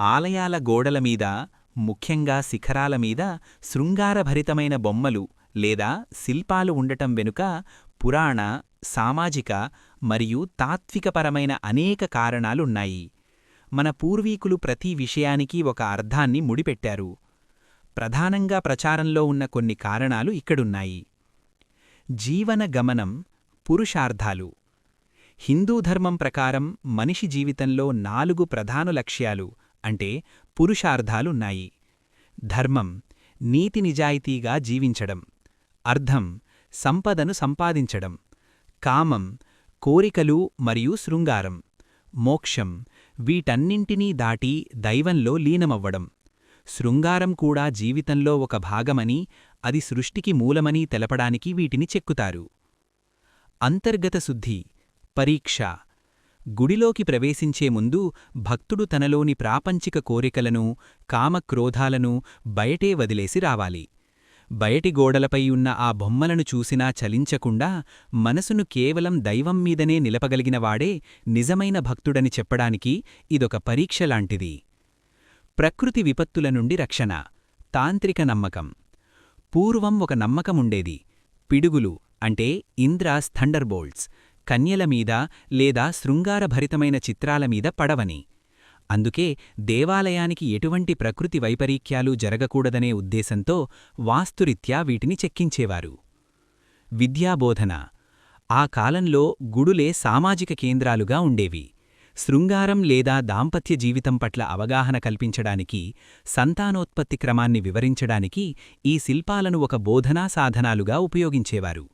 ఆలయాల గోడలమీద ముఖ్యంగా శిఖరాల మీద శృంగారభరితమైన బొమ్మలు లేదా శిల్పాలు ఉండటం వెనుక పురాణ సామాజిక మరియు తాత్వికపరమైన అనేక కారణాలున్నాయి. మన పూర్వీకులు ప్రతి విషయానికి ఒక అర్థాన్ని ముడిపెట్టారు. ప్రధానంగా ప్రచారంలో ఉన్న కొన్ని కారణాలు ఇక్కడున్నాయి. జీవన గమనం పురుషార్థాలు. హిందూ ధర్మం ప్రకారం మనిషి జీవితంలో నాలుగు ప్రధాన లక్ష్యాలు అంటే పురుషార్థాలున్నాయి. ధర్మం నీతి నిజాయితీగా జీవించడం. అర్థం సంపదను సంపాదించడం. కామం కోరికలు మరియు శృంగారం. మోక్షం వీటన్నింటినీ దాటి దైవంలో లీనమవ్వడం. శృంగారం కూడా జీవితంలో ఒక భాగమని అది సృష్టికి మూలమని తెలపడానికి వీటిని చెక్కుతారు. అంతర్గత శుద్ధి పరీక్ష గుడిలోకి ప్రవేశించే ముందు భక్తుడు తనలోని ప్రాపంచిక కోరికలను కామక్రోధాలను బయటే వదిలేసి రావాలి. బయటి గోడలపై ఉన్న ఆ బొమ్మలను చూసినా చలించకుండా మనసును కేవలం దైవం మీదనే నిలపగలిగినవాడే నిజమైన భక్తుడని చెప్పడానికి ఇదొక పరీక్షలాంటిది ప్రకృతి విపత్తుల నుండి రక్షణ తాంత్రిక నమ్మకం. పూర్వం ఒక నమ్మకముండేది పిడుగులు అంటే ఇంద్రాస్ థండర్బోల్ట్స్. కన్యల మీద లేదా శృంగారభరితమైన చిత్రాల మీద పడవని. అందుకే దేవాలయానికి ఎటువంటి ప్రకృతి వైపరీక్యాలు జరగకూడదనే ఉద్దేశంతో వాస్తురీత్యా వీటిని చెక్కించేవారు. విద్యాబోధన. ఆ కాలంలో గుడులే సామాజిక కేంద్రాలుగా ఉండేవి. శృంగారం లేదా దాంపత్య జీవితం పట్ల అవగాహన కల్పించడానికి సంతానోత్పత్తి క్రమాన్ని వివరించడానికి ఈ శిల్పాలను ఒక బోధనా సాధనాలుగా ఉపయోగించేవారు.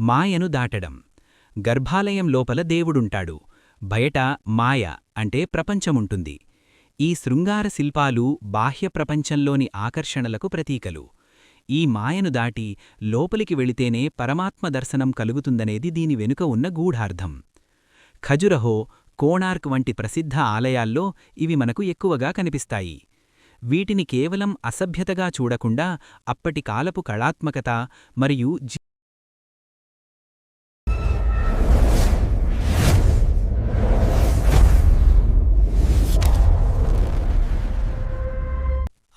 మాయను దాటడం. గర్భాలయం లోపల దేవుడుంటాడు. బయట మాయ అంటే ప్రపంచముంటుంది. ఈ శృంగార శిల్పాలు బాహ్య ప్రపంచంలోని ఆకర్షణలకు ప్రతీకలు. ఈ మాయను దాటి లోపలికి వెళితేనే పరమాత్మ దర్శనం కలుగుతుందనేది దీని వెనుక ఉన్న గూఢార్థం. ఖజురహో కోణార్క్ వంటి ప్రసిద్ధ ఆలయాల్లో ఇవి మనకు ఎక్కువగా కనిపిస్తాయి. వీటిని కేవలం అసభ్యతగా చూడకుండా అప్పటి కాలపు కళాత్మకత మరియు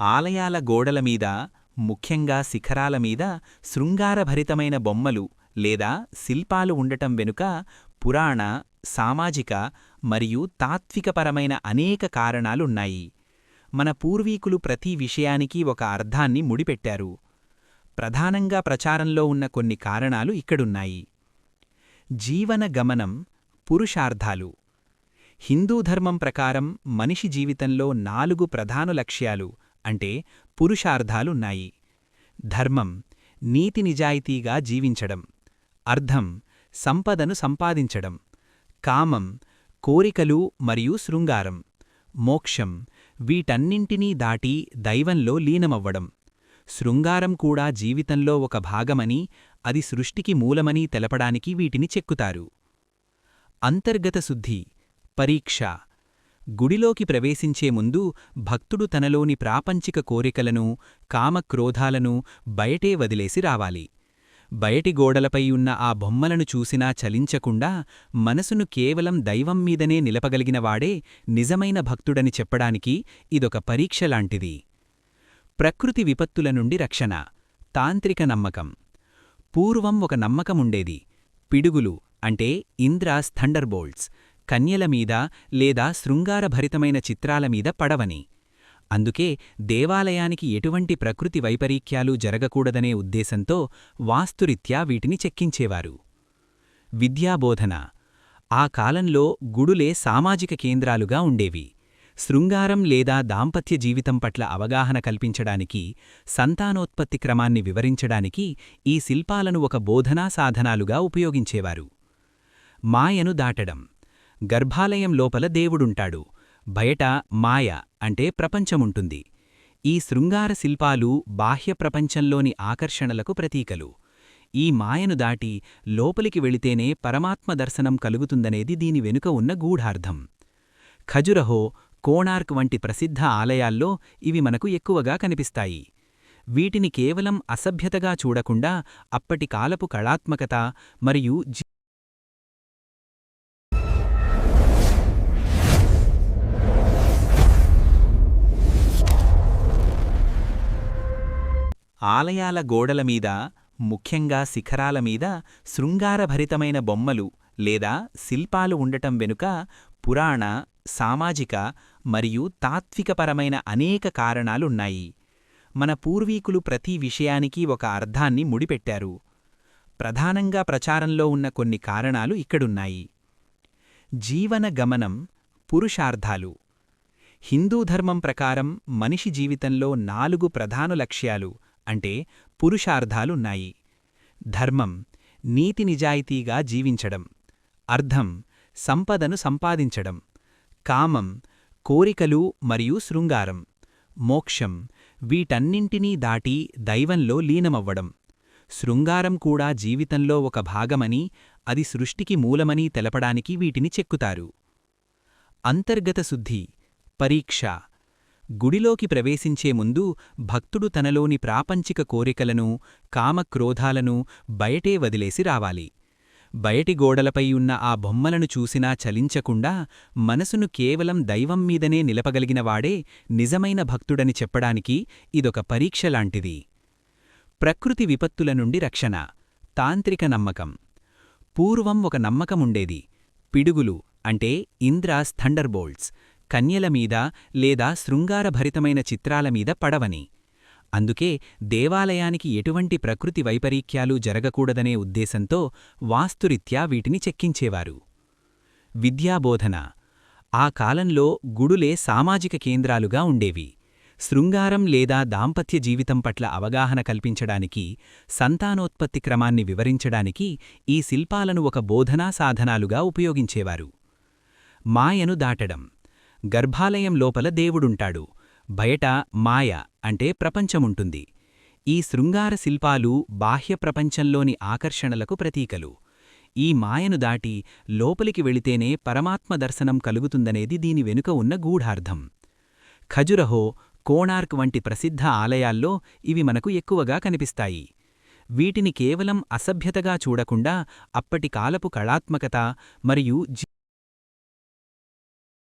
ఆలయాల గోడలమీద ముఖ్యంగా శిఖరాలమీద శృంగారభరితమైన బొమ్మలు లేదా శిల్పాలు ఉండటం వెనుక పురాణ సామాజిక మరియు తాత్వికపరమైన అనేక కారణాలున్నాయి. మన పూర్వీకులు ప్రతి విషయానికి ఒక అర్థాన్ని ముడిపెట్టారు. ప్రధానంగా ప్రచారంలో ఉన్న కొన్ని కారణాలు ఇక్కడున్నాయి. జీవన గమనం పురుషార్థాలు. హిందూ ధర్మం ప్రకారం మనిషి జీవితంలో నాలుగు ప్రధాన లక్ష్యాలు అంటే పురుషార్థాలున్నాయి. ధర్మం నీతి నిజాయితీగా జీవించడం. అర్థం సంపదను సంపాదించడం. కామం కోరికలు మరియు శృంగారం. మోక్షం వీటన్నింటినీ దాటి దైవంలో లీనమవ్వడం. శృంగారం కూడా జీవితంలో ఒక భాగమని అది సృష్టికి మూలమని తెలపడానికి వీటిని చెక్కుతారు. అంతర్గత శుద్ధి పరీక్ష గుడిలోకి ప్రవేశించే ముందు భక్తుడు తనలోని ప్రాపంచిక కోరికలను కామక్రోధాలను బయటే వదిలేసి రావాలి. బయటి గోడలపై ఉన్న ఆ బొమ్మలను చూసినా చలించకుండా మనసును కేవలం దైవం మీదనే నిలపగలిగినవాడే నిజమైన భక్తుడని చెప్పడానికి ఇదొక పరీక్షలాంటిది ప్రకృతి విపత్తుల నుండి రక్షణ తాంత్రిక నమ్మకం. పూర్వం ఒక నమ్మకముండేది పిడుగులు అంటే ఇంద్రాస్ థండర్బోల్ట్స్ కన్యల మీద లేదా శృంగారభరితమైన చిత్రాల మీద పడవని. అందుకే దేవాలయానికి ఎటువంటి ప్రకృతి వైపరీక్యాలు జరగకూడదనే ఉద్దేశంతో వాస్తురీత్యా వీటిని చెక్కించేవారు. విద్యాబోధన. ఆ కాలంలో గుడులే సామాజిక కేంద్రాలుగా ఉండేవి. శృంగారం లేదా దాంపత్య జీవితం పట్ల అవగాహన కల్పించడానికి సంతానోత్పత్తి క్రమాన్ని వివరించడానికి ఈ శిల్పాలను ఒక బోధనా సాధనాలుగా ఉపయోగించేవారు. మాయను దాటడం. గర్భాలయం లోపల దేవుడుంటాడు. బయట మాయ అంటే ప్రపంచముంటుంది. ఈ శృంగార శిల్పాలు బాహ్య ప్రపంచంలోని ఆకర్షణలకు ప్రతీకలు. ఈ మాయను దాటి లోపలికి వెళితేనే పరమాత్మ దర్శనం కలుగుతుందనేది దీని వెనుక ఉన్న గూఢార్థం. ఖజురహో కోణార్క్ వంటి ప్రసిద్ధ ఆలయాల్లో ఇవి మనకు ఎక్కువగా కనిపిస్తాయి. వీటిని కేవలం అసభ్యతగా చూడకుండా అప్పటి కాలపు కళాత్మకత మరియు ఆలయాల గోడల మీద ముఖ్యంగా శిఖరాల మీద శృంగారభరితమైన బొమ్మలు లేదా శిల్పాలు ఉండటం వెనుక పురాణ సామాజిక మరియు తాత్వికపరమైన అనేక కారణాలున్నాయి. మన పూర్వీకులు ప్రతి విషయానికి ఒక అర్థాన్ని ముడిపెట్టారు. ప్రధానంగా ప్రచారంలో ఉన్న కొన్ని కారణాలు ఇక్కడున్నాయి. జీవన గమనం పురుషార్థాలు. హిందూ ధర్మం ప్రకారం మనిషి జీవితంలో నాలుగు ప్రధాన లక్ష్యాలు అంటే పురుషార్థాలున్నాయి. ధర్మం నీతి నిజాయితీగా జీవించడం. అర్థం సంపదను సంపాదించడం. కామం కోరికలు మరియు శృంగారం. మోక్షం వీటన్నింటినీ దాటి దైవంలో లీనమవ్వడం. శృంగారం కూడా జీవితంలో ఒక భాగమని అది సృష్టికి మూలమని తెలపడానికి వీటిని చెక్కుతారు. అంతర్గత శుద్ధి పరీక్ష గుడిలోకి ప్రవేశించే ముందు భక్తుడు తనలోని ప్రాపంచిక కోరికలను కామక్రోధాలను బయటే వదిలేసి రావాలి. బయటి గోడలపై ఉన్న ఆ బొమ్మలను చూసినా చలించకుండా మనసును కేవలం దైవం మీదనే నిలపగలిగినవాడే నిజమైన భక్తుడని చెప్పడానికి ఇదొక పరీక్షలాంటిది ప్రకృతి విపత్తుల నుండి రక్షణ తాంత్రిక నమ్మకం. పూర్వం ఒక నమ్మకముండేది పిడుగులు అంటే ఇంద్రాస్ థండర్బోల్ట్స్ కన్యల మీద లేదా శృంగారభరితమైన చిత్రాల మీద పడవని. అందుకే దేవాలయానికి ఎటువంటి ప్రకృతి వైపరీత్యాలు జరగకూడదనే ఉద్దేశంతో వాస్తురీత్యా వీటిని చెక్కించేవారు. విద్యాబోధన. ఆ కాలంలో గుడులే సామాజిక కేంద్రాలుగా ఉండేవి. శృంగారం లేదా దాంపత్య జీవితం పట్ల అవగాహన కల్పించడానికి సంతానోత్పత్తి క్రమాన్ని వివరించడానికి ఈ శిల్పాలను ఒక బోధనా సాధనాలుగా ఉపయోగించేవారు. మాయను దాటడం. గర్భాలయం లోపల దేవుడుంటాడు. బయట మాయ అంటే ప్రపంచముంటుంది. ఈ శృంగార శిల్పాలు బాహ్య ప్రపంచంలోని ఆకర్షణలకు ప్రతీకలు. ఈ మాయను దాటి లోపలికి వెళితేనే పరమాత్మ దర్శనం కలుగుతుందనేది దీని వెనుక ఉన్న గూఢార్థం. ఖజురహో కోణార్క్ వంటి ప్రసిద్ధ ఆలయాల్లో ఇవి మనకు ఎక్కువగా కనిపిస్తాయి. వీటిని కేవలం అసభ్యతగా చూడకుండా అప్పటి కాలపు కళాత్మకత మరియు